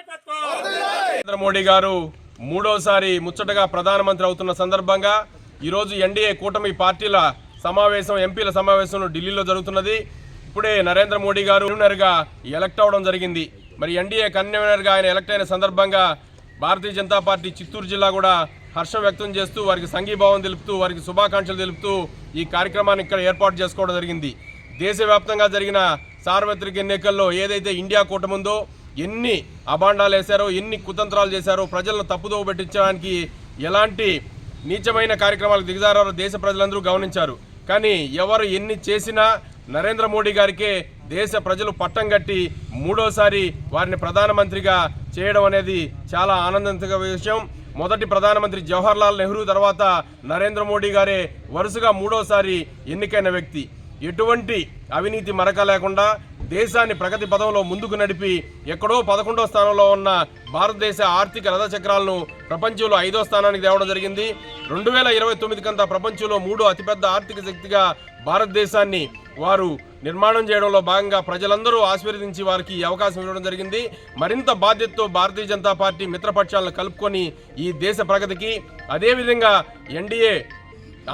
నరేంద్ర మోడీ గారు మూడోసారి ముచ్చటగా ప్రధానమంత్రి అవుతున్న సందర్భంగా ఈరోజు ఎన్డీఏ కూటమి పార్టీల సమావేశం ఎంపీల సమావేశం ఢిల్లీలో జరుగుతున్నది. ఇప్పుడే నరేంద్ర మోడీ గారు కన్వీనర్గా ఎలక్ట్ అవ్వడం జరిగింది. మరి ఎన్డీఏ కన్వీనర్గా ఆయన ఎలక్ట్ అయిన సందర్భంగా భారతీయ జనతా పార్టీ చిత్తూరు జిల్లా కూడా హర్షం వ్యక్తం చేస్తూ వారికి సంఘీభావం తెలుపుతూ వారికి శుభాకాంక్షలు తెలుపుతూ ఈ కార్యక్రమాన్ని ఇక్కడ ఏర్పాటు చేసుకోవడం జరిగింది. దేశవ్యాప్తంగా జరిగిన సార్వత్రిక ఎన్నికల్లో ఏదైతే ఇండియా కూటముందో ఎన్ని అభాండాలు వేశారో ఎన్ని కుతంత్రాలు చేశారో ప్రజలను తప్పుదోవ పెట్టించడానికి ఎలాంటి నీచమైన కార్యక్రమాలకు దిగజారారో దేశ ప్రజలందరూ గమనించారు. కానీ ఎవరు ఎన్ని చేసినా నరేంద్ర మోడీ గారికే దేశ ప్రజలు పట్టం కట్టి మూడోసారి వారిని ప్రధానమంత్రిగా చేయడం అనేది చాలా ఆనందించగ విషయం. మొదటి ప్రధానమంత్రి జవహర్లాల్ నెహ్రూ తర్వాత నరేంద్ర మోడీ గారే వరుసగా మూడోసారి ఎన్నికైన వ్యక్తి. ఎటువంటి అవినీతి మరక లేకుండా దేశాన్ని ప్రగతి పదంలో ముందుకు నడిపి ఎక్కడో పదకొండో స్థానంలో ఉన్న భారతదేశ ఆర్థిక రథచక్రాలను ప్రపంచంలో ఐదో స్థానానికి తేవడం జరిగింది. రెండు వేల ఇరవై తొమ్మిది కంతా ప్రపంచంలో మూడో అతిపెద్ద ఆర్థిక శక్తిగా భారతదేశాన్ని వారు నిర్మాణం చేయడంలో భాగంగా ప్రజలందరూ ఆశీర్వదించి వారికి ఈ అవకాశం ఇవ్వడం జరిగింది. మరింత బాధ్యతతో భారతీయ జనతా పార్టీ మిత్రపక్షాలను కలుపుకొని ఈ దేశ ప్రగతికి అదేవిధంగా ఎన్డీఏ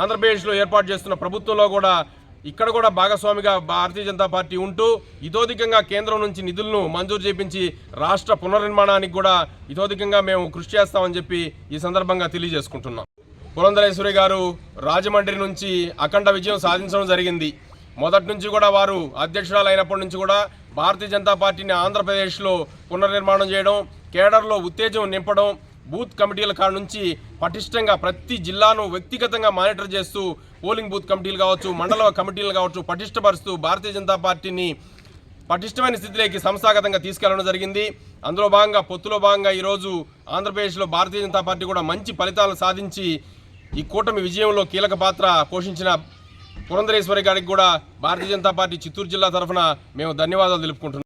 ఆంధ్రప్రదేశ్లో ఏర్పాటు చేస్తున్న ప్రభుత్వంలో కూడా ఇక్కడ కూడా భాగస్వామిగా భారతీయ జనతా పార్టీ ఉంటూ ఇతోధికంగా కేంద్రం నుంచి నిధులను మంజూరు చేపించి రాష్ట్ర పునర్నిర్మాణానికి కూడా ఇతోధికంగా మేము కృషి చేస్తామని చెప్పి ఈ సందర్భంగా తెలియజేసుకుంటున్నాం. పురంధరేశ్వరి గారు రాజమండ్రి నుంచి అఖండ విజయం సాధించడం జరిగింది. మొదటి నుంచి కూడా వారు అధ్యక్షురాలు అయినప్పటి నుంచి కూడా భారతీయ జనతా పార్టీని ఆంధ్రప్రదేశ్లో పునర్నిర్మాణం చేయడం కేడర్లో ఉత్తేజం నింపడం బూత్ కమిటీల కాడ నుంచి పటిష్టంగా ప్రతి జిల్లాను వ్యక్తిగతంగా మానిటర్ చేస్తూ పోలింగ్ బూత్ కమిటీలు కావచ్చు మండల కమిటీలు కావచ్చు పటిష్టపరుస్తూ భారతీయ జనతా పార్టీని పటిష్టమైన స్థితిలోకి సంస్థాగతంగా తీసుకెళ్ళడం జరిగింది. అందులో భాగంగా పొత్తులో భాగంగా ఈరోజు ఆంధ్రప్రదేశ్లో భారతీయ జనతా పార్టీ కూడా మంచి ఫలితాలను సాధించి ఈ కూటమి విజయంలో కీలక పాత్ర పోషించిన పురంధరేశ్వరి గారికి కూడా భారతీయ జనతా పార్టీ చిత్తూరు జిల్లా తరఫున మేము ధన్యవాదాలు తెలుపుకుంటున్నాం.